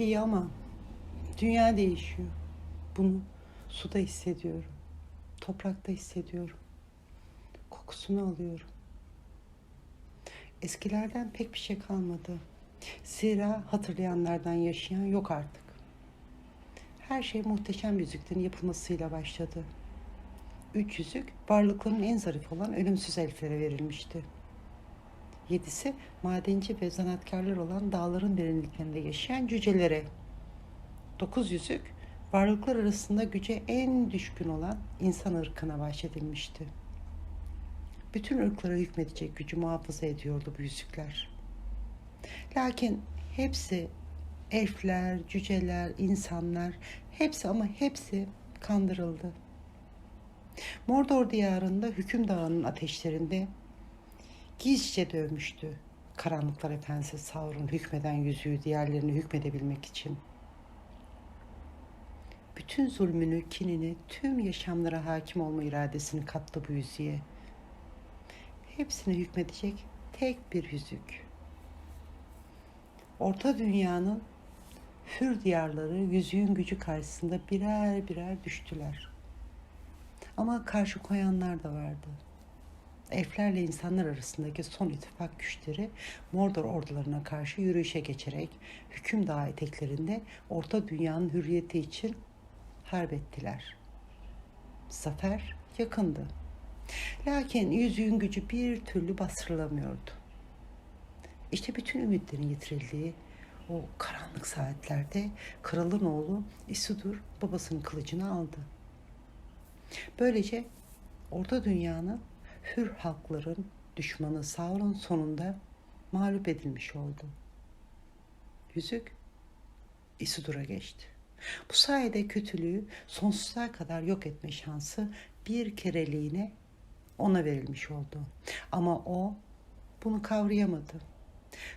İyi ama dünya değişiyor. Bunu suda hissediyorum. Toprakta hissediyorum. Kokusunu alıyorum. Eskilerden pek bir şey kalmadı. Zira hatırlayanlardan yaşayan yok artık. Her şey muhteşem yüzüklerin yapılmasıyla başladı. Üç yüzük varlıkların en zarif olan ölümsüz elflere verilmişti. Yedisi madenci ve zanaatkarlar olan dağların derinliklerinde yaşayan cücelere. Dokuz yüzük varlıklar arasında güce en düşkün olan insan ırkına bahşedilmişti. Bütün ırklara hükmedecek gücü muhafaza ediyordu bu yüzükler. Lakin hepsi elfler, cüceler, insanlar hepsi ama hepsi kandırıldı. Mordor diyarında hüküm dağının ateşlerinde gizlice dövmüştü. Karanlıklar efendisi Sauron hükmeden yüzüğü diğerlerine hükmedebilmek için. Bütün zulmünü, kinini, tüm yaşamlara hakim olma iradesini kattı bu yüzüğe. Hepsine hükmedecek tek bir yüzük. Orta dünyanın hür diyarları yüzüğün gücü karşısında birer birer düştüler. Ama karşı koyanlar da vardı. Elflerle insanlar arasındaki son ittifak güçleri Mordor ordularına karşı yürüyüşe geçerek hüküm dağı eteklerinde Orta Dünya'nın hürriyeti için harp ettiler. Zafer yakındı. Lakin yüzüğün gücü bir türlü bastırılamıyordu. İşte bütün ümitlerin yitirildiği o karanlık saatlerde kralın oğlu Isildur babasının kılıcını aldı. Böylece Orta Dünya'nın hür halkların düşmanı Sauron sonunda mağlup edilmiş oldu. Yüzük Isildur'a geçti. Bu sayede kötülüğü sonsuza kadar yok etme şansı bir kereliğine ona verilmiş oldu. Ama o bunu kavrayamadı.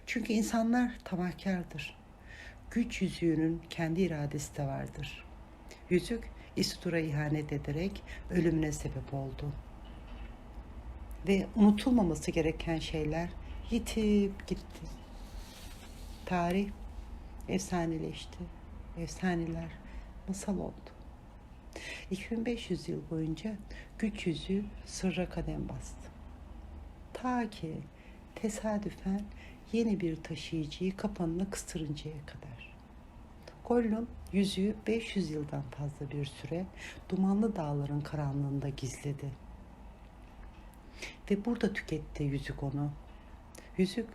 Çünkü insanlar tamahkardır. Güç yüzüğünün kendi iradesi de vardır. Yüzük Isildur'a ihanet ederek ölümüne sebep oldu. Ve unutulmaması gereken şeyler yitip gitti. Tarih efsaneleşti. Efsaneler masal oldu. 2500 yıl boyunca güç yüzüğü sırra kadem bastı. Ta ki tesadüfen yeni bir taşıyıcıyı kapanına kıstırıncaya kadar. Gollum yüzüğü 500 yıldan fazla bir süre dumanlı dağların karanlığında gizledi. Ve burada tüketti yüzük onu. Yüzük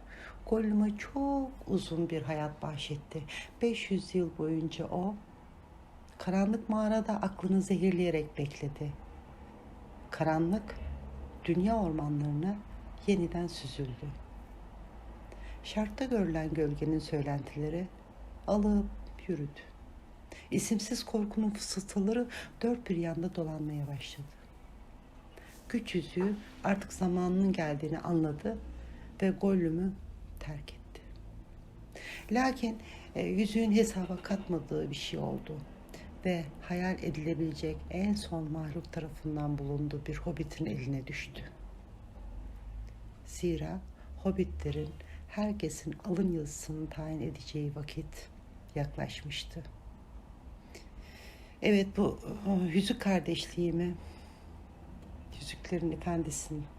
Gollum'a çok uzun bir hayat bahşetti. 500 yıl boyunca o karanlık mağarada aklını zehirleyerek bekledi. Karanlık dünya ormanlarına yeniden süzüldü. Şarkta görülen gölgenin söylentileri alıp yürüdü. İsimsiz korkunun fısıltıları dört bir yanda dolanmaya başladı. Güç yüzüğü artık zamanının geldiğini anladı ve Gollum'u terk etti. Lakin e, yüzüğün hesaba katmadığı bir şey oldu ve hayal edilebilecek en son mahluk tarafından bulunduğu bir hobbitin eline düştü. Zira hobbitlerin herkesin alın yazısını tayin edeceği vakit yaklaşmıştı. Evet bu e, yüzük kardeşliğimi, yüzüklerin efendisinin